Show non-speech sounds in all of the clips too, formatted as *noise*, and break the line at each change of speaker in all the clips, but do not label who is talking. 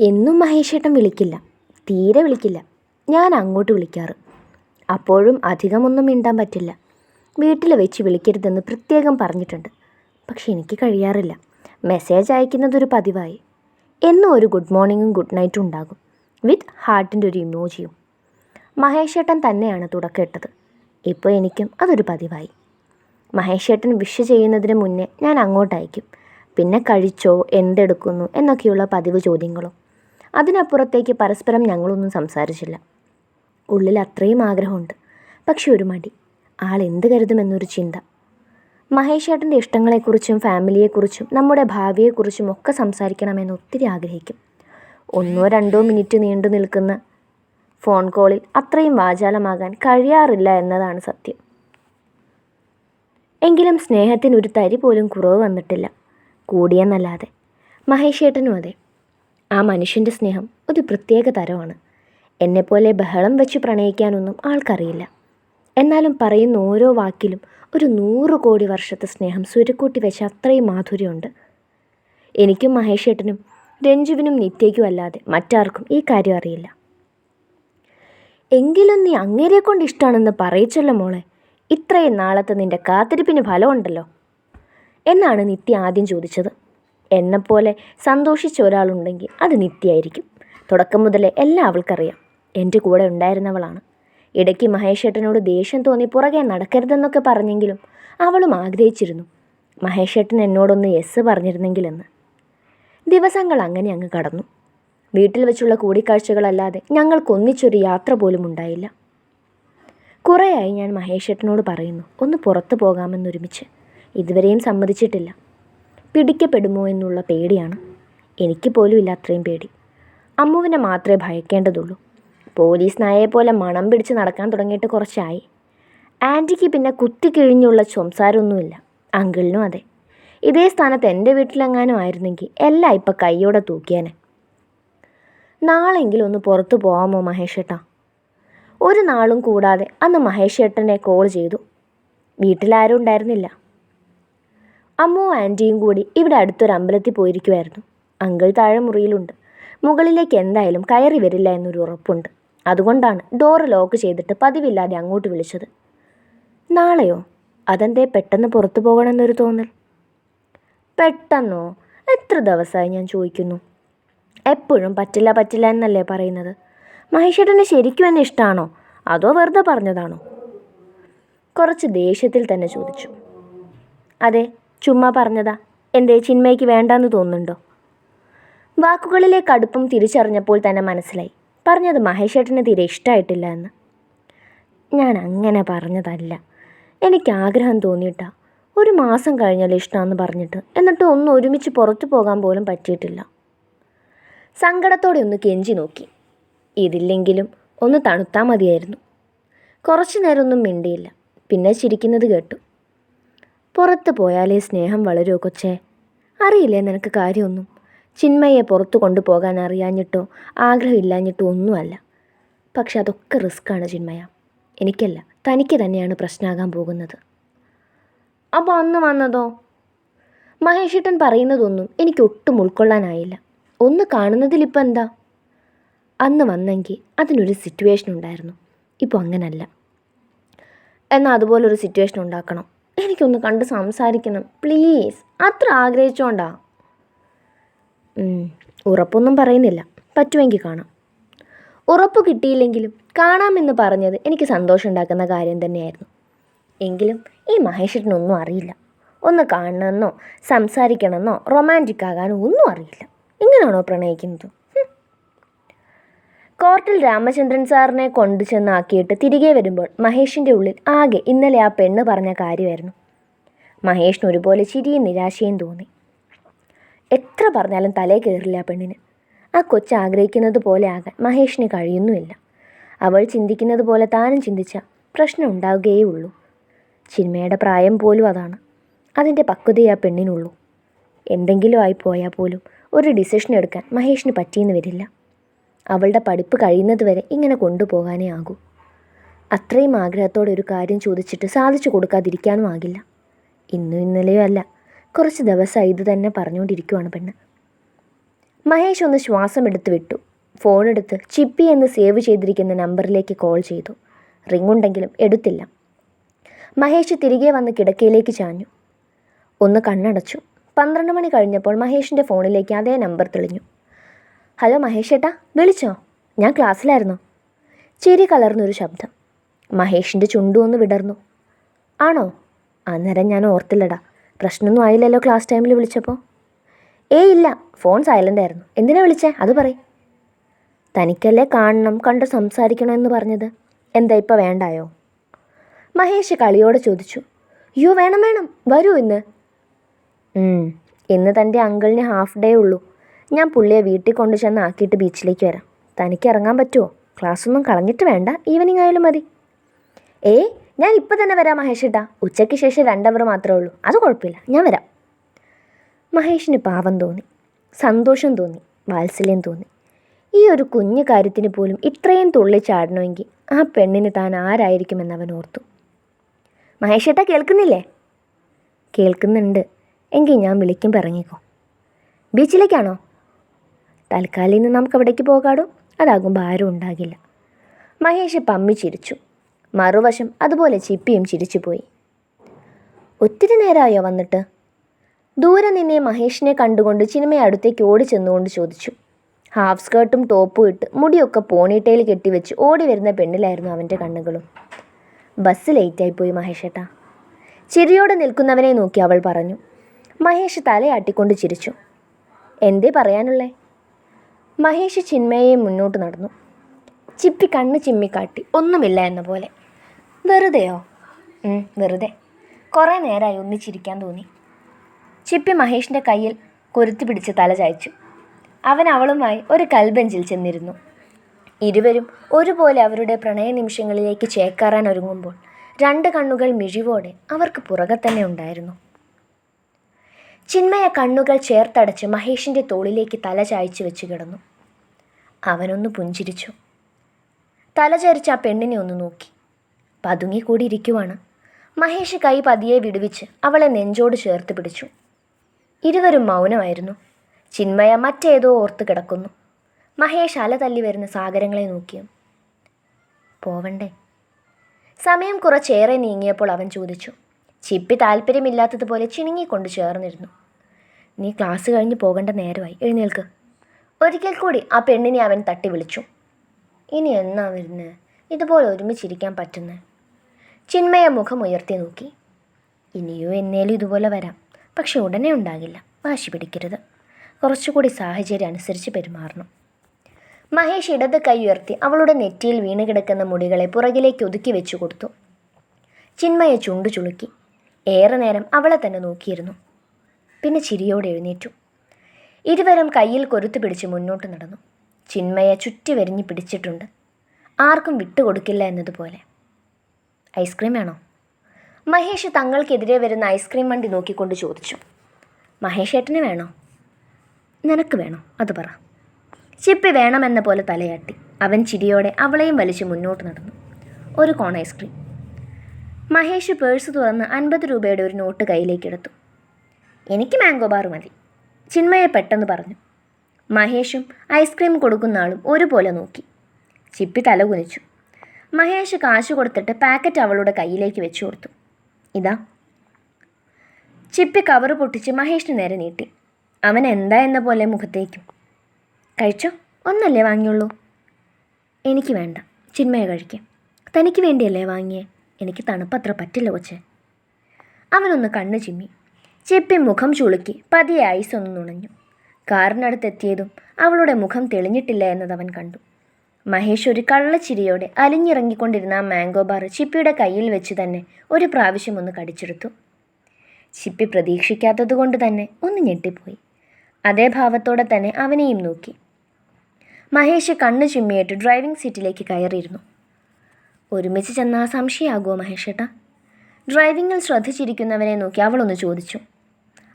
എന്നും മഹേഷേട്ടൻ വിളിക്കില്ല. തീരെ വിളിക്കില്ല. ഞാൻ അങ്ങോട്ട് വിളിക്കാറ്. അപ്പോഴും അധികമൊന്നും മിണ്ടാൻ പറ്റില്ല. വീട്ടിൽ വെച്ച് വിളിക്കരുതെന്ന് പ്രത്യേകം പറഞ്ഞിട്ടുണ്ട്. പക്ഷെ എനിക്ക് കഴിയാറില്ല. മെസ്സേജ് അയക്കുന്നതൊരു പതിവായി. എന്നും ഒരു ഗുഡ് മോർണിംഗും ഗുഡ് നൈറ്റും ഉണ്ടാകും. വിത്ത് ഹാർട്ടിന്റെ ഒരു ഇമോജിയും. മഹേഷേട്ടൻ തന്നെയാണ് തുടക്കമിട്ടത് ഇപ്പോൾ എനിക്കും അതൊരു പതിവായി. മഹേഷേട്ടൻ വിഷ് ചെയ്യുന്നതിന് മുന്നേ ഞാൻ അങ്ങോട്ട് അയക്കും. പിന്നെ കഴിച്ചോ എന്തെടുക്കുന്നു എന്നൊക്കെയുള്ള പതിവ് ചോദ്യങ്ങളും. അതിനപ്പുറത്തേക്ക് പരസ്പരം ഞങ്ങളൊന്നും സംസാരിച്ചില്ല. ഉള്ളിൽ അത്രയും ആഗ്രഹമുണ്ട്. പക്ഷെ ഒരു മടി. ആൾ എന്ത് കരുതുമെന്നൊരു ചിന്ത. മഹേഷേട്ടന്റെ ഇഷ്ടങ്ങളെക്കുറിച്ചും ഫാമിലിയെക്കുറിച്ചും നമ്മുടെ ഭാവിയെക്കുറിച്ചും ഒക്കെ സംസാരിക്കണമെന്ന് ഒത്തിരി ആഗ്രഹിക്കും. ഒന്നോ രണ്ടോ മിനിറ്റ് നീണ്ടു നിൽക്കുന്ന ഫോൺ കോളിൽ അത്രയും വാചാലമാകാൻ കഴിയാറില്ല എന്നതാണ് സത്യം. എങ്കിലും സ്നേഹത്തിനൊരു തരി പോലും കുറവ് വന്നിട്ടില്ല. കൂടിയെന്നല്ലാതെ. മഹേഷേട്ടനും അതെ. ആ മനുഷ്യന്റെ സ്നേഹം ഒരു പ്രത്യേക തരമാണ്. എന്നെപ്പോലെ ബഹളം വെച്ച് പ്രണയിക്കാനൊന്നും ആൾക്കറിയില്ല. എന്നാലും പറയുന്ന ഓരോ വാക്കിലും ഒരു നൂറ് കോടി വർഷത്തെ സ്നേഹം സുരക്കൂട്ടി വെച്ച അത്രയും മാധുര്യമുണ്ട്. എനിക്കും മഹേഷേട്ടനും രഞ്ജുവിനും നിത്യയ്ക്കും അല്ലാതെ മറ്റാർക്കും ഈ കാര്യം അറിയില്ല. എങ്കിലും നീ അങ്ങേരെ കൊണ്ട് ഇഷ്ടമാണെന്ന് പറയിച്ചല്ലോ മോളെ. ഇത്രയും നാളത്തെ നിന്റെ കാത്തിരിപ്പിന് ഫലമുണ്ടല്ലോ. എന്നാണ് നിത്യ ആദ്യം ചോദിച്ചത്. എന്നെപ്പോലെ സന്തോഷിച്ച ഒരാളുണ്ടെങ്കിൽ അത് നിത്യയായിരിക്കും. തുടക്കം മുതലേ എല്ലാം അവൾക്കറിയാം എന്റെ കൂടെ ഉണ്ടായിരുന്നവളാണ്. ഇടയ്ക്ക് മഹേഷേട്ടനോട് ദേഷ്യം തോന്നി പുറകെ നടക്കരുതെന്നൊക്കെ പറഞ്ഞെങ്കിലും അവളും ആഗ്രഹിച്ചിരുന്നു. മഹേഷേട്ടൻ എന്നോടൊന്ന് യെസ് പറഞ്ഞിരുന്നെങ്കിലെന്ന്. ദിവസങ്ങൾ അങ്ങനെ അങ്ങ് കടന്നു. വീട്ടിൽ വെച്ചുള്ള കൂടിക്കാഴ്ചകളല്ലാതെ ഞങ്ങൾക്കൊന്നിച്ചൊരു യാത്ര പോലും ഉണ്ടായില്ല. കുറേയായി ഞാൻ മഹേഷേട്ടനോട് പറയുന്നു ഒന്ന് പുറത്തു പോകാമെന്നൊരുമിച്ച്. ഇതുവരെയും സമ്മതിച്ചിട്ടില്ല. പിടിക്കപ്പെടുമോ എന്നുള്ള പേടിയാണ് എനിക്ക് പോലും ഇല്ല അത്രയും പേടി. അമ്മുവിനെ മാത്രമേ ഭയക്കേണ്ടതുള്ളൂ. പോലീസ് നായയെ പോലെ മണം പിടിച്ച് നടക്കാൻ തുടങ്ങിയിട്ട് കുറച്ചായി. ആന്റിക്ക് പിന്നെ കുത്തിക്കിഴിഞ്ഞുള്ള സംസാരമൊന്നുമില്ല. അങ്കിളിനും അതെ. ഇതേ സ്ഥാനത്ത് എന്റെ വീട്ടിലെങ്ങാനും ആയിരുന്നെങ്കിൽ എല്ലാം ഇപ്പം കൈയോടെ തൂക്കിയാനെ. നാളെങ്കിലും ഒന്ന് പുറത്തു പോകാമോ മഹേഷേട്ടാ? ഒരു നാളും കൂടാതെ അന്ന് മഹേഷ് ഏട്ടനെ കോൾ ചെയ്തു. വീട്ടിലാരും ഉണ്ടായിരുന്നില്ല. അമ്മുവും ആന്റിയും കൂടി ഇവിടെ അടുത്തൊരു അമ്പലത്തിൽ പോയിരിക്കുമായിരുന്നു അങ്കിൾ താഴെ മുറിയിലുണ്ട് മുകളിലേക്ക് എന്തായാലും കയറി വരില്ല എന്നൊരു ഉറപ്പുണ്ട്. അതുകൊണ്ടാണ് ഡോറ് ലോക്ക് ചെയ്തിട്ട് പതിവില്ലാതെ അങ്ങോട്ട് വിളിച്ചത്. നാളെയോ? അതെന്തേ പെട്ടെന്ന് പുറത്തു പോകണമെന്നൊരു തോന്നൽ? പെട്ടെന്നോ? എത്ര ദിവസമായി ഞാൻ ചോദിക്കുന്നു. എപ്പോഴും പറ്റില്ല പറ്റില്ല എന്നല്ലേ പറയുന്നത്? മഹേഷേട്ടന് ശരിക്കും എന്നെ ഇഷ്ടമാണോ അതോ വെറുതെ പറഞ്ഞതാണോ? കുറച്ച് ദേഷ്യത്തിൽ തന്നെ ചോദിച്ചു. അതെ ചുമ്മാ പറഞ്ഞതാ. എന്തേ ചിന്മയ്ക്ക് വേണ്ടാന്ന് തോന്നുന്നുണ്ടോ? വാക്കുകളിലെ കടുപ്പം തിരിച്ചറിഞ്ഞപ്പോൾ തന്നെ മനസ്സിലായി. പറഞ്ഞത് മഹേഷേട്ടന് തീരെ ഇഷ്ടമായിട്ടില്ല എന്ന്. ഞാൻ അങ്ങനെ പറഞ്ഞതല്ല. എനിക്ക് ആഗ്രഹം തോന്നിയിട്ടാ. ഒരു മാസം കഴിഞ്ഞാൽ ഇഷ്ടമാണെന്ന് പറഞ്ഞിട്ട്. എന്നിട്ട് ഒന്ന് ഒരുമിച്ച് പുറത്തു പോകാൻ പോലും പറ്റിയിട്ടില്ല. സങ്കടത്തോടെ ഒന്ന് കെഞ്ചി നോക്കി. ഇതില്ലെങ്കിലും ഒന്ന് തണുത്താൽ മതിയായിരുന്നു. കുറച്ചു നേരമൊന്നും മിണ്ടിയില്ല. പിന്നെ ചിരിക്കുന്നത് കേട്ടു. പുറത്ത് പോയാലേ സ്നേഹം വളരുമോ കൊച്ചേ. അറിയില്ലേ നിനക്ക് കാര്യമൊന്നും? ചിന്മയെ പുറത്തു കൊണ്ടുപോകാൻ അറിയാഞ്ഞിട്ടോ ആഗ്രഹമില്ലാഞ്ഞിട്ടോ ഒന്നുമല്ല. പക്ഷെ അതൊക്കെ റിസ്ക്കാണ് ചിന്മയ. എനിക്കല്ല തനിക്ക് തന്നെയാണ് പ്രശ്നമാകാൻ പോകുന്നത്. അപ്പോൾ അന്ന് വന്നതോ? മഹേഷേട്ടൻ പറയുന്നതൊന്നും എനിക്ക് ഒട്ടും ഉൾക്കൊള്ളാനായില്ല. ഒന്ന് കാണുന്നതിലിപ്പോൾ എന്താ? അന്ന് വന്നെങ്കിൽ അതിനൊരു സിറ്റുവേഷൻ ഉണ്ടായിരുന്നു. ഇപ്പോൾ അങ്ങനല്ല. എന്നാൽ അതുപോലൊരു സിറ്റുവേഷൻ ഉണ്ടാക്കണം. എനിക്കൊന്ന് കണ്ട് സംസാരിക്കണം. പ്ലീസ്. അത്ര ആഗ്രഹിച്ചോണ്ടാ. ഉറപ്പൊന്നും പറയുന്നില്ല. പറ്റുമെങ്കിൽ കാണാം. ഉറപ്പ് കിട്ടിയില്ലെങ്കിലും കാണാമെന്ന് പറഞ്ഞത് എനിക്ക് സന്തോഷം ഉണ്ടാക്കുന്ന കാര്യം തന്നെയായിരുന്നു. എങ്കിലും ഈ മഹേഷേട്ടനൊന്നും അറിയില്ല. ഒന്ന് കാണണമെന്നോ സംസാരിക്കണമെന്നോ റൊമാന്റിക് ആകാനോ ഒന്നും അറിയില്ല. ഇങ്ങനെയാണോ പ്രണയിക്കുന്നത്. കോർട്ടിൽ രാമചന്ദ്രൻ സാറിനെ കൊണ്ടു ചെന്നാക്കിയിട്ട് തിരികെ വരുമ്പോൾ മഹേഷിന്റെ ഉള്ളിൽ ആകെ ഇന്നലെ ആ പെണ്ണ് പറഞ്ഞ കാര്യമായിരുന്നു. മഹേഷിന് ഒരുപോലെ ചിരിയും നിരാശയും തോന്നി. എത്ര പറഞ്ഞാലും തലേ കയറില്ല ആ പെണ്ണിന്. ആ കൊച്ച് ആഗ്രഹിക്കുന്നത് പോലെ ആകാൻ മഹേഷിന് കഴിയുന്നുമില്ല. അവൾ ചിന്തിക്കുന്നത് പോലെ താനും ചിന്തിച്ച പ്രശ്നം ഉണ്ടാവുകയേ ഉള്ളൂ ചിന്മയുടെ പ്രായം പോലും അതാണ്. അതിന്റെ പക്വതയെ ആ പെണ്ണിനുള്ളൂ. എന്തെങ്കിലും ആയി പോയാൽ പോലും ഒരു ഡിസിഷൻ എടുക്കാൻ മഹേഷിന് പറ്റിയെന്ന് വരില്ല. അവളുടെ പഠിപ്പ് കഴിയുന്നത് വരെ ഇങ്ങനെ കൊണ്ടുപോകാനേ ആകൂ. അത്രയും ആഗ്രഹത്തോടെ ഒരു കാര്യം ചോദിച്ചിട്ട് സാധിച്ചു കൊടുക്കാതിരിക്കാനും ആകില്ല. ഇന്നും ഇന്നലെയോ അല്ല. കുറച്ച് ദിവസമായി ഇത് തന്നെ പറഞ്ഞുകൊണ്ടിരിക്കുവാണ് പെണ്ണ്. മഹേഷ് ഒന്ന് ശ്വാസം എടുത്ത് വിട്ടു. ഫോണെടുത്ത് ചിപ്പി എന്ന് സേവ് ചെയ്തിരിക്കുന്ന നമ്പറിലേക്ക് കോൾ ചെയ്തു. റിംഗ് ഉണ്ടെങ്കിലും എടുത്തില്ല. മഹേഷ് തിരികെ വന്ന് കിടക്കയിലേക്ക് ചാഞ്ഞു. ഒന്ന് കണ്ണടച്ചു. പന്ത്രണ്ട് മണി കഴിഞ്ഞപ്പോൾ മഹേഷിന്റെ ഫോണിലേക്ക് അതേ നമ്പർ തെളിഞ്ഞു. ഹലോ മഹേഷ് ഏട്ടാ വിളിച്ചോ? ഞാൻ ക്ലാസ്സിലായിരുന്നു. ചിരി കലർന്നൊരു ശബ്ദം. മഹേഷിന്റെ ചുണ്ടു ഒന്ന് വിടർന്നു. ആണോ? അന്നേരം ഞാൻ ഓർത്തില്ലടാ. പ്രശ്നമൊന്നും ആയില്ലല്ലോ ക്ലാസ് ടൈമിൽ വിളിച്ചപ്പോൾ ഏയ് ഇല്ല ഫോൺ സൈലന്റ് ആയിരുന്നു. എന്തിനാ വിളിച്ചേ? അത് പറ തനിക്കല്ലേ കാണണം കണ്ട് സംസാരിക്കണം എന്ന് പറഞ്ഞത്? എന്താ ഇപ്പോൾ വേണ്ടായോ? മഹേഷ് കളിയോടെ ചോദിച്ചു. യു വേണം വേണം. വരൂ ഇന്ന്. ഇന്ന് തന്റെ അങ്കിളിന് ഹാഫ് ഡേ ഉള്ളൂ. ഞാൻ പുള്ളിയെ വീട്ടിൽ കൊണ്ടു ചെന്ന് ആക്കിയിട്ട് ബീച്ചിലേക്ക് വരാം. തനിക്ക് ഇറങ്ങാൻ പറ്റുമോ ക്ലാസ്സൊന്നും കളഞ്ഞിട്ട് വേണ്ട. ഈവനിങ് ആയാലും മതി. ഏ ഞാൻ ഇപ്പം തന്നെ വരാം മഹേഷ് ഇട്ടാ ഉച്ചയ്ക്ക് ശേഷം രണ്ടവർ മാത്രമേ ഉള്ളൂ. അത് കുഴപ്പമില്ല. ഞാൻ വരാം. മഹേഷിന് പാവം തോന്നി. സന്തോഷം തോന്നി. വാത്സല്യം തോന്നി. ഈ ഒരു കുഞ്ഞു കാര്യത്തിന് പോലും ഇത്രയും തുള്ളി ചാടണമെങ്കിൽ ആ പെണ്ണിന് താൻ ആരായിരിക്കുമെന്ന് അവൻ ഓർത്തു. മഹേഷ് ഏട്ടാ കേൾക്കുന്നില്ലേ? കേൾക്കുന്നുണ്ട്. എങ്കിൽ ഞാൻ വിളിക്കുമ്പോൾ ഇറങ്ങിക്കോ ബീച്ചിലേക്കാണോ? തൽക്കാലം ഇന്ന് നമുക്ക് അവിടേക്ക് പോകാടോ? അതാകുമ്പോൾ ആരും ഉണ്ടാകില്ല. മഹേഷ് പമ്മി ചിരിച്ചു. മറുവശം അതുപോലെ ചിപ്പിയും ചിരിച്ചുപോയി ഒത്തിരി നേരമായോ വന്നിട്ട്? ദൂരെ നിന്നെ മഹേഷിനെ കണ്ടുകൊണ്ട് ചിനിമയെ അടുത്തേക്ക് ഓടി ചെന്നുകൊണ്ട് ചോദിച്ചു ഹാഫ് സ്കേർട്ടും ടോപ്പും ഇട്ട് മുടിയൊക്കെ പോണിട്ടയിൽ കെട്ടിവെച്ച് ഓടി വരുന്ന പെണ്ണിലായിരുന്നു അവന്റെ കണ്ണുകളും. ബസ് ലേറ്റായിപ്പോയി മഹേഷേട്ടാ. ചിരിയോടെ നിൽക്കുന്നവനെ നോക്കി അവൾ പറഞ്ഞു. മഹേഷ് തലയാട്ടിക്കൊണ്ട് ചിരിച്ചു. എന്തേ പറയാനുള്ളേ? മഹേഷ് ചിന്മയെ മുന്നോട്ട് നടന്നു. ചിപ്പി കണ്ണ് ചിമ്മിക്കാട്ടി ഒന്നുമില്ല എന്ന പോലെ. വെറുതെയോ? വെറുതെ. കുറേ നേരമായി ഒന്നിച്ചിരിക്കാൻ തോന്നി. ചിപ്പി മഹേഷിന്റെ കയ്യിൽ കൊരുത്തി പിടിച്ച് തല ചായച്ചു. അവൻ അവളുമായി ഒരു കൽബെഞ്ചിൽ ചെന്നിരുന്നു. ഇരുവരും ഒരുപോലെ അവരുടെ പ്രണയ നിമിഷങ്ങളിലേക്ക് ചേക്കാറാൻ ഒരുങ്ങുമ്പോൾ രണ്ട് കണ്ണുകൾ മിഴിവോടെ അവർക്ക് പുറകെ തന്നെ ഉണ്ടായിരുന്നു. ചിന്മയ കണ്ണുകൾ ചേർത്തടച്ച് മഹേഷിന്റെ തോളിലേക്ക് തല ചായച്ചു വെച്ച് കിടന്നു. അവനൊന്ന് പുഞ്ചിരിച്ചു. തല ചരിച്ച് ആ പെണ്ണിനെ ഒന്ന് നോക്കി. പതുങ്ങിക്കൂടി ഇരിക്കുവാണ് മഹേഷ് കൈ പതിയെ വിടുവിച്ച് അവളെ നെഞ്ചോട് ചേർത്ത് പിടിച്ചു. ഇരുവരും മൗനമായിരുന്നു. ചിന്മയ മറ്റേതോ ഓർത്ത് കിടക്കുന്നു. മഹേഷ് അല തല്ലി വരുന്ന സാഗരങ്ങളെ നോക്കിയും പോവണ്ടേ? സമയം കുറച്ചേറെ നീങ്ങിയപ്പോൾ അവൻ ചോദിച്ചു. ചിപ്പി താല്പര്യമില്ലാത്തതുപോലെ ചിണുങ്ങിക്കൊണ്ട് ചേർന്നിരുന്നു. നീ ക്ലാസ് കഴിഞ്ഞ് പോകേണ്ട നേരമായി. എഴുന്നേൽക്ക്. ഒരിക്കൽ കൂടി ആ പെണ്ണിനെ അവൻ തട്ടി വിളിച്ചു. ഇനി എന്നാ വരുന്നത് ഇതുപോലെ ഒരുമിച്ചിരിക്കാൻ പറ്റുന്നത് ചിന്മയ മുഖം ഉയർത്തി നോക്കി. ഇനിയോ എന്നേലും ഇതുപോലെ വരാം. പക്ഷെ ഉടനെ ഉണ്ടാകില്ല. വാശി പിടിക്കരുത്. കുറച്ചുകൂടി സാഹചര്യം അനുസരിച്ച് പെരുമാറണം. മഹേഷ് ഇടത് കൈ ഉയർത്തി അവളുടെ നെറ്റിയിൽ വീണ് കിടക്കുന്ന മുടികളെ പുറകിലേക്ക് ഒതുക്കി വെച്ചു കൊടുത്തു ചിന്മയ ചുണ്ടു ചുളുക്കി. ഏറെ നേരം അവളെ തന്നെ നോക്കിയിരുന്നു. പിന്നെ ചിരിയോടെ എഴുന്നേറ്റു. ഇരുവരും കയ്യിൽ കൊരുത്തു പിടിച്ച് മുന്നോട്ട് നടന്നു. ചിന്മയെ ചുറ്റി വരിഞ്ഞ് പിടിച്ചിട്ടുണ്ട്. ആർക്കും വിട്ടുകൊടുക്കില്ല എന്നതുപോലെ. ഐസ്ക്രീം വേണോ? മഹേഷ് തങ്ങൾക്കെതിരെ വരുന്ന ഐസ്ക്രീം വണ്ടി നോക്കിക്കൊണ്ട് ചോദിച്ചു. മഹേഷ് ഏട്ടന് വേണോ? നിനക്ക് വേണോ? അത് പറ. ചിപ്പി വേണമെന്ന പോലെ തലയാട്ടി. അവൻ ചിരിയോടെ അവളെയും വലിച്ച് മുന്നോട്ട് നടന്നു. ഒരു കോൺ ഐസ്ക്രീം. മഹേഷ് പേഴ്സ് തുറന്ന് അൻപത് രൂപയുടെ ഒരു നോട്ട് കയ്യിലേക്കെടുത്തു. എനിക്ക് മാംഗോ ബാർ മതി ചിന്മയെ പെട്ടെന്ന് പറഞ്ഞു. മഹേഷും ഐസ്ക്രീം കൊടുക്കുന്ന ആളും ഒരുപോലെ നോക്കി. ചിപ്പി തല കുനിച്ചു. മഹേഷ് കാശ് കൊടുത്തിട്ട് പാക്കറ്റ് അവളുടെ കയ്യിലേക്ക് വെച്ചു കൊടുത്തു. ഇതാ. ചിപ്പി കവറ് പൊട്ടിച്ച് മഹേഷിന് നേരെ നീട്ടി. അവൻ എന്താ എന്ന പോലെ മുഖത്തേക്കും. കഴിച്ചോ? ഒന്നല്ലേ വാങ്ങിയുള്ളൂ? എനിക്ക് വേണ്ട ചിന്മയെ കഴിക്കാം. തനിക്ക് വേണ്ടിയല്ലേ വാങ്ങിയേ? എനിക്ക് തണുപ്പത്ര പറ്റില്ല കൊച്ചെ. അവനൊന്ന് കണ്ണു ചിമ്മി. ചെപ്പി മുഖം ചുളുക്കി പതിയെ ഐസ് ഒന്ന് നുണഞ്ഞു. കാറിനടുത്തെത്തിയതും അവളുടെ മുഖം തെളിഞ്ഞിട്ടില്ല എന്നത് അവൻ കണ്ടു. മഹേഷ് ഒരു കള്ളച്ചിരിയോടെ അലിഞ്ഞിറങ്ങിക്കൊണ്ടിരുന്ന ആ മാംഗോ ബാർ ചിപ്പിയുടെ കയ്യിൽ വെച്ച് തന്നെ ഒരു പ്രാവശ്യം ഒന്ന് കടിച്ചെടുത്തു. ചിപ്പി പ്രതീക്ഷിക്കാത്തതുകൊണ്ട് തന്നെ ഒന്ന് ഞെട്ടിപ്പോയി. അതേ ഭാവത്തോടെ തന്നെ അവനെയും നോക്കി. മഹേഷ് കണ്ണു ചിമ്മിയിട്ട് ഡ്രൈവിംഗ് സീറ്റിലേക്ക് കയറിയിരുന്നു. ഒരുമിച്ച് ചെന്നാൽ സംശയമാകുമോ മഹേഷേട്ടാ? ഡ്രൈവിങ്ങിൽ ശ്രദ്ധിച്ചിരിക്കുന്നവനെ നോക്കി അവളൊന്ന് ചോദിച്ചു.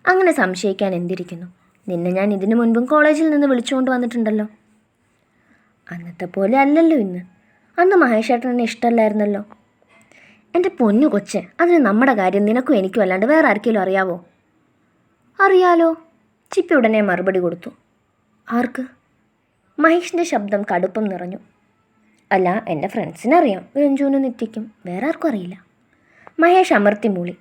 അങ്ങനെ സംശയിക്കാൻ എന്തിരിക്കുന്നു? നിന്നെ ഞാൻ ഇതിനു മുൻപും കോളേജിൽ നിന്ന് വിളിച്ചുകൊണ്ട് വന്നിട്ടുണ്ടല്ലോ. അന്നത്തെ പോലെ അല്ലല്ലോ ഇന്ന്. അന്ന് മഹേഷേട്ടനെ ഇഷ്ടമല്ലായിരുന്നല്ലോ. എന്റെ പൊന്നു കൊച്ച് അതിന് നമ്മുടെ കാര്യം നിനക്കും എനിക്കും അല്ലാണ്ട് വേറെ ആർക്കെങ്കിലും അറിയാവോ? അറിയാലോ. ചിപ്പി ഉടനെ മറുപടി കൊടുത്തു. ആർക്ക്? മഹേഷിന്റെ ശബ്ദം കടുപ്പം നിറഞ്ഞു. അല്ല എന്റെ ഫ്രണ്ട്സിനറിയാം. രഞ്ജുവിനെ നിത്യയ്ക്കും വേറെ ആർക്കും അറിയില്ല. മഹേഷ് അമർത്തി മൂളി.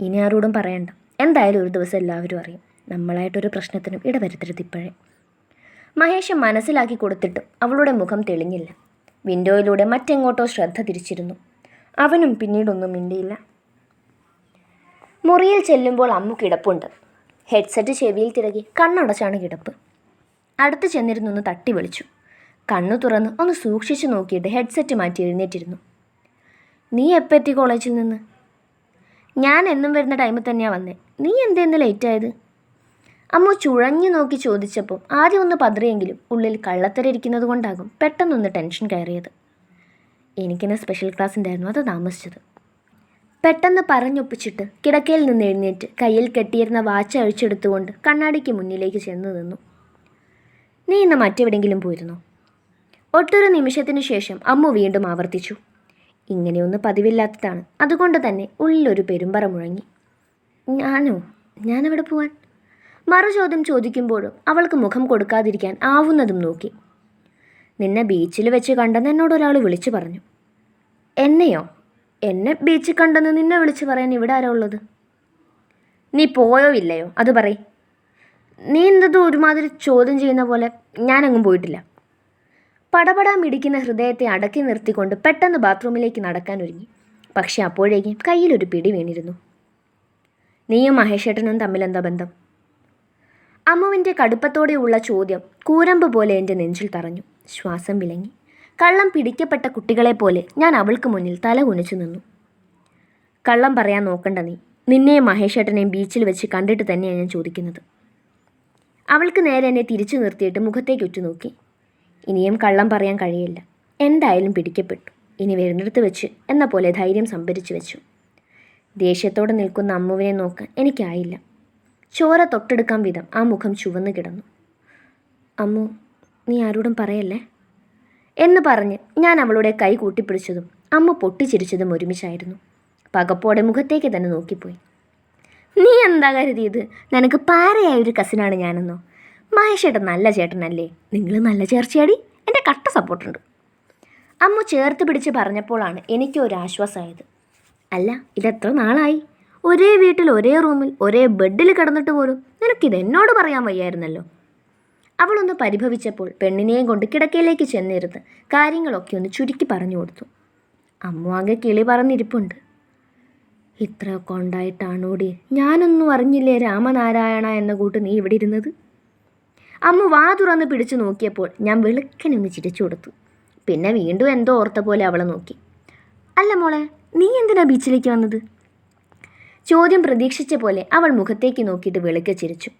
ഇനി ആരോടും പറയണ്ട. എന്തായാലും ഒരു ദിവസം എല്ലാവരും അറിയും. നമ്മളായിട്ടൊരു പ്രശ്നത്തിനും ഇടവരുത്തരുത് ഇപ്പോഴേ. മഹേഷ് മനസ്സിലാക്കി കൊടുത്തിട്ടും അവളുടെ മുഖം തെളിഞ്ഞില്ല. വിൻഡോയിലൂടെ മറ്റെങ്ങോട്ടോ ശ്രദ്ധ തിരിച്ചിരുന്നു. അവനും പിന്നീടൊന്നും മിണ്ടിയില്ല. മുറിയിൽ ചെല്ലുമ്പോൾ അമ്മു കിടപ്പുണ്ട്. ഹെഡ്സെറ്റ് ചെവിയിൽ തിരകി കണ്ണടച്ചാണ് കിടപ്പ്. അടുത്ത് ചെന്നിരുന്നൊന്ന് തട്ടി വിളിച്ചു. കണ്ണു തുറന്ന് ഒന്ന് സൂക്ഷിച്ചു നോക്കിയിട്ട് ഹെഡ്സെറ്റ് മാറ്റി എഴുന്നേറ്റിരുന്നു. നീ എപ്പോൾ എത്തി കോളേജിൽ നിന്ന്? ഞാൻ എന്നും വരുന്ന ടൈമിൽ തന്നെയാണ് വന്നേ. നീ എന്തേന്ന് ലേറ്റ് ആയത്? അമ്മ ചുഴഞ്ഞു നോക്കി ചോദിച്ചപ്പോൾ ആദ്യം ഒന്ന് പതറിയെങ്കിലും ഉള്ളിൽ കള്ളത്തരിക്കുന്നത് കൊണ്ടാകും പെട്ടെന്നൊന്ന് ടെൻഷൻ കയറിയത്. എനിക്കിന്ന് സ്പെഷ്യൽ ക്ലാസ് ഉണ്ടായിരുന്നു അത് താമസിച്ചത്. പെട്ടെന്ന് പറഞ്ഞൊപ്പിച്ചിട്ട് കിടക്കയിൽ നിന്ന് എഴുന്നേറ്റ് കയ്യിൽ കെട്ടിയിരുന്ന വാച്ച് അഴിച്ചെടുത്തുകൊണ്ട് കണ്ണാടിക്ക് മുന്നിലേക്ക് ചെന്ന് നിന്നു. നീ ഇന്ന് മറ്റെവിടെങ്കിലും പോയിരുന്നോ? ഒട്ടൊരു നിമിഷത്തിനു ശേഷം അമ്മു വീണ്ടും ആവർത്തിച്ചു. ഇങ്ങനെയൊന്നും പതിവില്ലാത്തതാണ്. അതുകൊണ്ട് തന്നെ ഉള്ളിലൊരു പെരുമ്പറ മുഴങ്ങി. ഞാനോ? ഞാനവിടെ പോവാൻ? മറുചോദ്യം ചോദിക്കുമ്പോഴും അവൾക്ക് മുഖം കൊടുക്കാതിരിക്കാൻ ആവുന്നതും നോക്കി. നിന്നെ ബീച്ചിൽ വെച്ച് കണ്ടെന്ന് എന്നോട് ഒരാൾ വിളിച്ചു പറഞ്ഞു. എന്നെയോ? എന്നെ ബീച്ചിൽ കണ്ടെന്ന് നിന്നെ വിളിച്ചു പറയാൻ ഇവിടെ ആരാ ഉള്ളത്? നീ പോയോ ഇല്ലയോ? അത് പറയ്. നീ എന്തത് ഒരുമാതിരി ചോദ്യം ചെയ്യുന്ന പോലെ ഞാനെങ്ങും പോയിട്ടില്ല. പടപടാ മിടിക്കുന്ന ഹൃദയത്തെ അടക്കി നിർത്തിക്കൊണ്ട് പെട്ടെന്ന് ബാത്റൂമിലേക്ക് നടക്കാൻ ഒരുങ്ങി. പക്ഷെ അപ്പോഴേക്കും കയ്യിലൊരു പിടി വീണിരുന്നു. നീയും മഹേഷേട്ടനും തമ്മിലെന്താ ബന്ധം? അമ്മുവിന്റെ കടുപ്പത്തോടെയുള്ള ചോദ്യം കൂരമ്പ് പോലെ എന്റെ നെഞ്ചിൽ തറഞ്ഞു. ശ്വാസം വിലങ്ങി. കള്ളം പിടിക്കപ്പെട്ട കുട്ടികളെപ്പോലെ ഞാൻ അവൾക്ക് മുന്നിൽ തല കുനിച്ചു നിന്നു. കള്ളം പറയാൻ നോക്കണ്ട നീ. നിന്നെയും മഹേഷേട്ടനെയും ബീച്ചിൽ വെച്ച് കണ്ടിട്ട് തന്നെയാണ് ഞാൻ ചോദിക്കുന്നത്. അവൾക്ക് നേരെ എന്നെ തിരിച്ചു നിർത്തിയിട്ട് മുഖത്തേക്ക് ഉറ്റുനോക്കി. ഇനിയും കള്ളം പറയാൻ കഴിയില്ല. എന്തായാലും പിടിക്കപ്പെട്ടു. ഇനി വരുന്നിടത്ത് വെച്ച് എന്ന പോലെ ധൈര്യം സംഭരിച്ചു വെച്ചു. ദേഷ്യത്തോടെ നിൽക്കുന്ന അമ്മുവിനെ നോക്കാൻ എനിക്കായില്ല. ചോര തൊട്ടെടുക്കാൻ വിധം ആ മുഖം ചുവന്നു കിടന്നു. അമ്മു നീ ആരോടും പറയല്ലേ? എന്ന് പറഞ്ഞ് ഞാൻ അവളുടെ കൈ കൂട്ടിപ്പിടിച്ചതും അമ്മ പൊട്ടിച്ചിരിച്ചതും ഒരുമിച്ചായിരുന്നു. പകപ്പോടെ മുഖത്തേക്ക് തന്നെ നോക്കിപ്പോയി. നീ എന്താ കരുതിയത്? നിനക്ക് പാരയായ ഒരു കസിനാണ് ഞാനെന്നോ? മഹേഷേട്ടൻ നല്ല ചേട്ടനല്ലേ? നിങ്ങൾ നല്ല ചേർച്ചയാടി. എന്റെ കട്ട സപ്പോർട്ടുണ്ട്. അമ്മ ചേർത്ത് പിടിച്ച് പറഞ്ഞപ്പോഴാണ് എനിക്ക് ഒരു ആശ്വാസമായത് അല്ല ഇതെത്ര നാളായി? ഒരേ വീട്ടിൽ ഒരേ റൂമിൽ ഒരേ ബെഡിൽ കിടന്നിട്ട് പോലും നിനക്കിത് എന്നോട് പറയാൻ വയ്യായിരുന്നല്ലോ. അവളൊന്ന് പരിഭവിച്ചപ്പോൾ പെണ്ണിനെയും കൊണ്ട് കിടക്കയിലേക്ക് ചെന്നിരുന്ന് കാര്യങ്ങളൊക്കെ ഒന്ന് ചുരുക്കി പറഞ്ഞു കൊടുത്തു. അമ്മു ആകെ കിളി പറഞ്ഞിരിപ്പുണ്ട്. ഇത്രയൊക്കെ ഉണ്ടായിട്ടാണോടി ഞാനൊന്നും അറിഞ്ഞില്ലേ രാമനാരായണ എന്ന കൂട്ട് നീ ഇവിടെ ഇരുന്നത്? അമ്മ വാ തുറന്ന് പിടിച്ചു നോക്കിയപ്പോൾ ഞാൻ വെളുക്കനൊന്ന് ചിരിച്ചു കൊടുത്തു. പിന്നെ വീണ്ടും എന്തോ ഓർത്ത പോലെ അവളെ നോക്കി. അല്ല മോളെ നീ എന്തിനാ ബീച്ചിലേക്ക് വന്നത്? ചോദ്യം പ്രതീക്ഷിച്ച പോലെ അവൾ മുഖത്തേക്ക് നോക്കിയിട്ട് വെളുക്ക ചിരിച്ചു.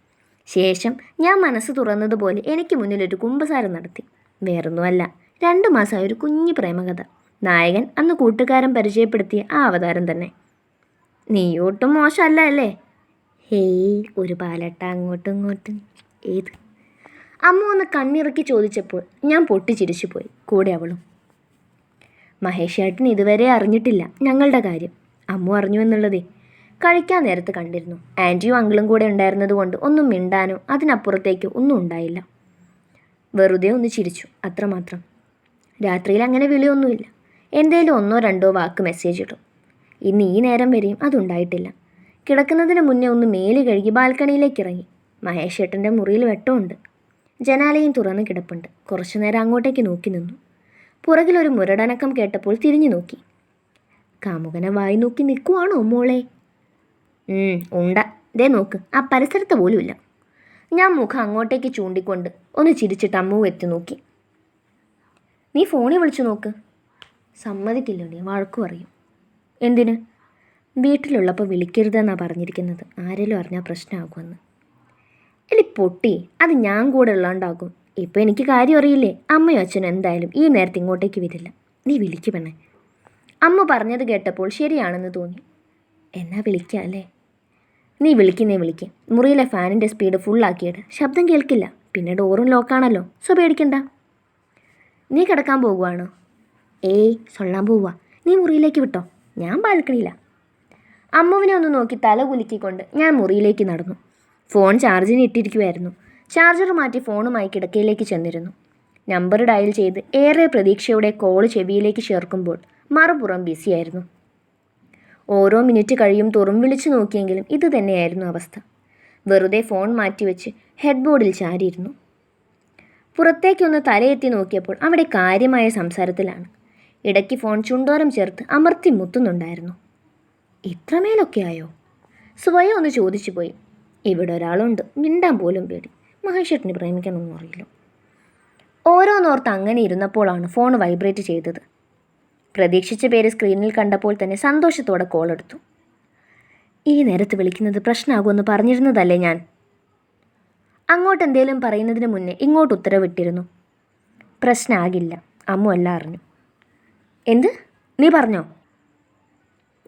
ശേഷം ഞാൻ മനസ്സ് തുറന്നതുപോലെ എനിക്ക് മുന്നിൽ ഒരു കുമ്പസാരം നടത്തി. വേറൊന്നുമല്ല രണ്ടു മാസമായ ഒരു കുഞ്ഞു പ്രേമകഥ. നായകൻ അന്ന് കൂട്ടുകാരൻ പരിചയപ്പെടുത്തിയ ആ അവതാരം തന്നെ. നീ ഒട്ടും മോശമല്ല അല്ലേ? ഹേയ് ഒരു പാലട്ട അങ്ങോട്ടും ഇങ്ങോട്ടും. ഏത് അമ്മ ഒന്ന് കണ്ണിറക്കി ചോദിച്ചപ്പോൾ ഞാൻ പൊട്ടിച്ചിരിച്ചു പോയി കൂടെ അവളും. മഹേഷ് ഏട്ടൻ ഇതുവരെ അറിഞ്ഞിട്ടില്ല ഞങ്ങളുടെ കാര്യം. അമ്മു അറിഞ്ഞു എന്നുള്ളതേ. കഴിക്കാൻ നേരത്ത് കണ്ടിരുന്നു. ആന്റിയും അങ്കിളും കൂടെ ഉണ്ടായിരുന്നത് കൊണ്ട് ഒന്നും മിണ്ടാനോ അതിനപ്പുറത്തേക്കോ ഒന്നും ഉണ്ടായില്ല. വെറുതെ ഒന്ന് ചിരിച്ചു അത്രമാത്രം. രാത്രിയിൽ അങ്ങനെ വിളിയൊന്നുമില്ല. എന്തേലും ഒന്നോ രണ്ടോ വാക്ക് മെസ്സേജ് ഇടും ഇന്ന് ഈ നേരം വരെയും അതുണ്ടായിട്ടില്ല. കിടക്കുന്നതിന് മുന്നേ ഒന്ന് മേൽ കഴുകി ബാൽക്കണിയിലേക്ക് ഇറങ്ങി. മഹേഷ് ഏട്ടന്റെ മുറിയിൽ വെട്ടമുണ്ട്. ജനാലയും തുറന്ന് കിടപ്പുണ്ട്. കുറച്ചു നേരം അങ്ങോട്ടേക്ക് നോക്കി നിന്നു. പുറകിലൊരു മുരടനക്കം കേട്ടപ്പോൾ തിരിഞ്ഞു നോക്കി. കാമുകനെ വായി നോക്കി നിൽക്കുവാണോ മോളെ? ഉണ്ട. ദേ നോക്ക് ആ പരിസരത്ത് പോലുമില്ല ഞാൻ മുഖം അങ്ങോട്ടേക്ക് ചൂണ്ടിക്കൊണ്ട് ഒന്ന് ചിരിച്ചിട്ട് അമ്മു എത്തി നോക്കി. നീ ഫോണിൽ വിളിച്ചു നോക്ക്. സമ്മതിക്കില്ലോ നീ വഴക്കു പറയും. എന്തിന്? വീട്ടിലുള്ളപ്പോൾ വിളിക്കരുതെന്നാണ് പറഞ്ഞിരിക്കുന്നത്. ആരെങ്കിലും അറിഞ്ഞാൽ പ്രശ്നമാകുമെന്ന്. എലി പൊട്ടി അത് ഞാൻ കൂടെ ഉള്ളതുകൊണ്ടാകും ഇപ്പം എനിക്ക് കാര്യം അറിയില്ലേ? അമ്മയും അച്ഛനും എന്തായാലും ഈ നേരത്തെ ഇങ്ങോട്ടേക്ക് വരില്ല. നീ വിളിക്ക് പെണ്ണേ. അമ്മ പറഞ്ഞത് കേട്ടപ്പോൾ ശരിയാണെന്ന് തോന്നി. എന്നാ വിളിക്കാം അല്ലേ? നീ വിളിക്കുന്നേ വിളിക്കും. മുറിയിലെ ഫാനിന്റെ സ്പീഡ് ഫുള്ളാക്കിയിട്ട് ശബ്ദം കേൾക്കില്ല. പിന്നെ ഡോറും ലോക്കാണല്ലോ സോ പേടിക്കണ്ട. നീ കിടക്കാൻ പോകുവാണോ? ഏയ് സൊള്ളാൻ പോവുക നീ മുറിയിലേക്ക് വിട്ടോ. ഞാൻ ബാൽക്കണിയില്ല അമ്മുവിനെ ഒന്ന് നോക്കി തല കുലുക്കിക്കൊണ്ട് ഞാൻ മുറിയിലേക്ക് നടന്നു. ഫോൺ ചാർജിന് ഇട്ടിരിക്കുമായിരുന്നു ചാർജർ മാറ്റി ഫോണുമായി കിടക്കയിലേക്ക് ചെന്നിരുന്നു. നമ്പർ ഡയൽ ചെയ്ത് ഏറെ പ്രതീക്ഷയോടെ കോൾ ചെവിയിലേക്ക് ചേർക്കുമ്പോൾ മറുപുറം ബിസിയായിരുന്നു. ഓരോ മിനിറ്റ് കഴിയും തോറും വിളിച്ചു നോക്കിയെങ്കിലും ഇത് തന്നെയായിരുന്നു അവസ്ഥ. വെറുതെ ഫോൺ മാറ്റിവെച്ച് ഹെഡ്ബോർഡിൽ ചാരിയിരുന്നു. പുറത്തേക്കൊന്ന് തലയെത്തി നോക്കിയപ്പോൾ അവിടെ കാര്യമായ സംസാരത്തിലാണ്. ഇടയ്ക്ക് ഫോൺ ചുണ്ടോരം ചേർത്ത് അമർത്തി മുത്തുന്നുണ്ടായിരുന്നു. ഇത്രമേലൊക്കെ ആയോ സ്വയം ഒന്ന് ചോദിച്ചു പോയി ഇവിടെ ഒരാളുണ്ട്. മിണ്ടാൻ പോലും പേടി. മഹേഷേട്ടിനെ പ്രേമിക്കാനൊന്നും അറിയില്ല. ഓരോന്നോർത്ത് അങ്ങനെ ഇരുന്നപ്പോഴാണ് ഫോൺ വൈബ്രേറ്റ് ചെയ്തത്. പ്രതീക്ഷിച്ച പേര് സ്ക്രീനിൽ കണ്ടപ്പോൾ തന്നെ സന്തോഷത്തോടെ കോൾ എടുത്തു. ഈ നേരത്ത് വിളിക്കുന്നത് പ്രശ്നമാകുമെന്ന് പറഞ്ഞിരുന്നതല്ലേ ഞാൻ? അങ്ങോട്ട് എന്തേലും പറയുന്നതിന് മുന്നേ ഇങ്ങോട്ട് ഉത്തരവിട്ടിരുന്നു. പ്രശ്നമാകില്ല അമ്മു അല്ല അറിഞ്ഞു. എന്ത്? നീ പറഞ്ഞോ?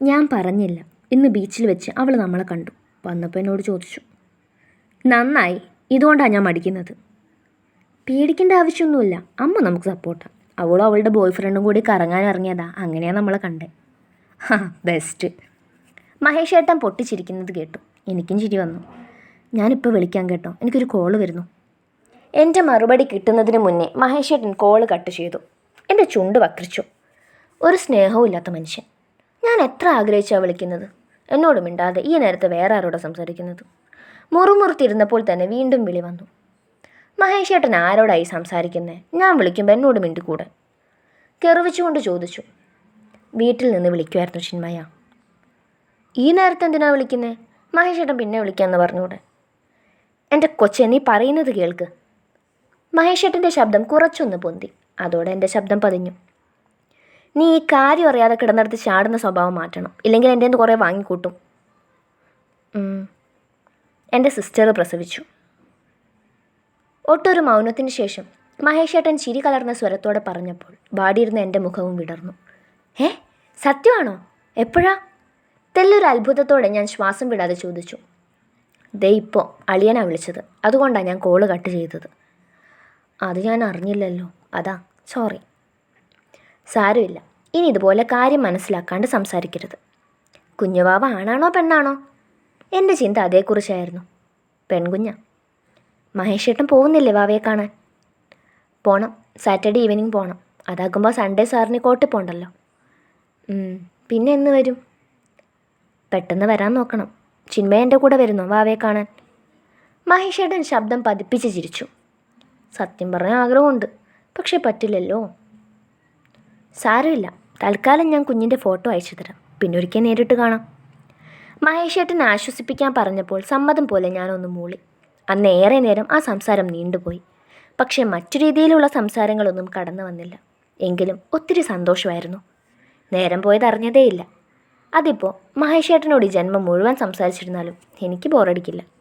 ഞാൻ പറഞ്ഞില്ല. ഇന്ന് ബീച്ചിൽ വെച്ച് അവൾ നമ്മളെ കണ്ടു. വന്നപ്പോൾ എന്നോട് ചോദിച്ചു നന്നായി ഇതുകൊണ്ടാണ് ഞാൻ മടിക്കുന്നത്. പേടിക്കേണ്ട ആവശ്യമൊന്നുമില്ല അമ്മ നമുക്ക് സപ്പോർട്ടാണ് അവളും അവളുടെ ബോയ് ഫ്രണ്ടും കൂടി കറങ്ങാൻ ഇറങ്ങിയതാ അങ്ങനെയാണ് നമ്മളെ കണ്ടേ. *laughs* ഹാ ബെസ്റ്റ് മഹേഷ് ഏട്ടൻ പൊട്ടിച്ചിരിക്കുന്നത് കേട്ടു. എനിക്കും ചിരി വന്നു. ഞാനിപ്പോൾ വിളിക്കാൻ കേട്ടോ എനിക്കൊരു കോൾ വരുന്നു. എന്റെ മറുപടി കിട്ടുന്നതിന് മുന്നേ മഹേഷ് ഏട്ടൻ കോൾ കട്ട് ചെയ്തു. എന്റെ ചുണ്ട് വക്രിച്ചു. ഒരു സ്നേഹവും ഇല്ലാത്ത മനുഷ്യൻ. ഞാൻ എത്ര ആഗ്രഹിച്ചാണ് വിളിക്കുന്നത്? എന്നോട് മിണ്ടാതെ ഈ നേരത്തെ വേറെ ആരോടാ സംസാരിക്കുന്നത്? മുറുമുറുത്തിരുന്നപ്പോൾ തന്നെ വീണ്ടും വിളി വന്നു. മഹേഷ് ഏട്ടൻ ആരോടായി സംസാരിക്കുന്നത് ഞാൻ വിളിക്കുമ്പോൾ എന്നോട് മിണ്ടിക്കൂടെ? കെറുവിച്ചുകൊണ്ട് ചോദിച്ചു. വീട്ടിൽ നിന്ന് വിളിക്കുമായിരുന്നു ചിന്മയ. ഈ നേരത്തെ എന്തിനാ വിളിക്കുന്നത് മഹേഷ് ഏട്ടൻ പിന്നെ വിളിക്കാമെന്ന് പറഞ്ഞൂടെ. എന്റെ കൊച്ചെ നീ പറയുന്നത് കേൾക്ക്. മഹേഷ് ഏട്ടന്റെ ശബ്ദം കുറച്ചൊന്ന് പൊന്തി. അതോടെ എന്റെ ശബ്ദം പതിഞ്ഞു. നീ ഈ കാര്യം അറിയാതെ കിടന്നിടത്ത് ചാടുന്ന സ്വഭാവം മാറ്റണം. ഇല്ലെങ്കിൽ എന്റെ നിന്ന് കുറേ വാങ്ങിക്കൂട്ടും. എന്റെ സിസ്റ്റർ പ്രസവിച്ചു. ഒട്ടൊരു മൗനത്തിന് ശേഷം മഹേഷേട്ടൻ ചിരി കലർന്ന സ്വരത്തോടെ പറഞ്ഞപ്പോൾ വാടിയിരുന്ന എന്റെ മുഖവും വിടർന്നു. ഏ സത്യമാണോ? എപ്പോഴാ? തെല്ലൊരു അത്ഭുതത്തോടെ ഞാൻ ശ്വാസം വിടാതെ ചോദിച്ചു. ദേ ഇപ്പോൾ അളിയനാ വിളിച്ചത്. അതുകൊണ്ടാണ് ഞാൻ കോൾ കട്ട് ചെയ്തത്. അത് ഞാൻ അറിഞ്ഞില്ലല്ലോ. അതാ സോറി. സാരമില്ല. ഇനി ഇതുപോലെ കാര്യം മനസ്സിലാക്കാണ്ട് സംസാരിക്കരുത്. കുഞ്ഞുവാവ ആണാണോ പെണ്ണാണോ? എന്റെ ചിന്ത അതേക്കുറിച്ചായിരുന്നു. പെൺകുഞ്ഞ. മഹേഷേട്ടൻ പോകുന്നില്ലേ വാവയെ കാണാൻ? പോണം. സാറ്റർഡേ ഈവനിങ് പോണം. അതാകുമ്പോൾ സൺഡേ സാറിന് കോട്ടി പോണ്ടല്ലോ. പിന്നെ എന്ന് വരും? പെട്ടെന്ന് വരാൻ നോക്കണം. ചിന്മയ എന്റെ കൂടെ വരുന്നു വാവയെ കാണാൻ? മഹേഷേട്ടൻ ശബ്ദം പതിപ്പിച്ച് ചിരിച്ചു. സത്യം പറഞ്ഞ ആഗ്രഹമുണ്ട്. പക്ഷേ പറ്റില്ലല്ലോ. സാരമില്ല. തൽക്കാലം ഞാൻ കുഞ്ഞിന്റെ ഫോട്ടോ അയച്ചു തരാം. പിന്നെ ഒരിക്കൽ നേരിട്ട് കാണാം. മഹേഷേട്ടൻ ആശ്വസിപ്പിക്കാൻ പറഞ്ഞപ്പോൾ സമ്മതം പോലെ ഞാനൊന്ന് മൂളി. അന്ന് ഏറെ നേരം ആ സംസാരം നീണ്ടുപോയി. പക്ഷേ മറ്റു രീതിയിലുള്ള സംസാരങ്ങളൊന്നും കടന്നു വന്നില്ല. എങ്കിലും ഒത്തിരി സന്തോഷമായിരുന്നു. നേരം പോയത് അറിഞ്ഞതേയില്ല. അതിപ്പോൾ മഹേഷേട്ടനോട് ജന്മം മുഴുവൻ സംസാരിച്ചിരുന്നാലും എനിക്ക് ബോറടിക്കില്ല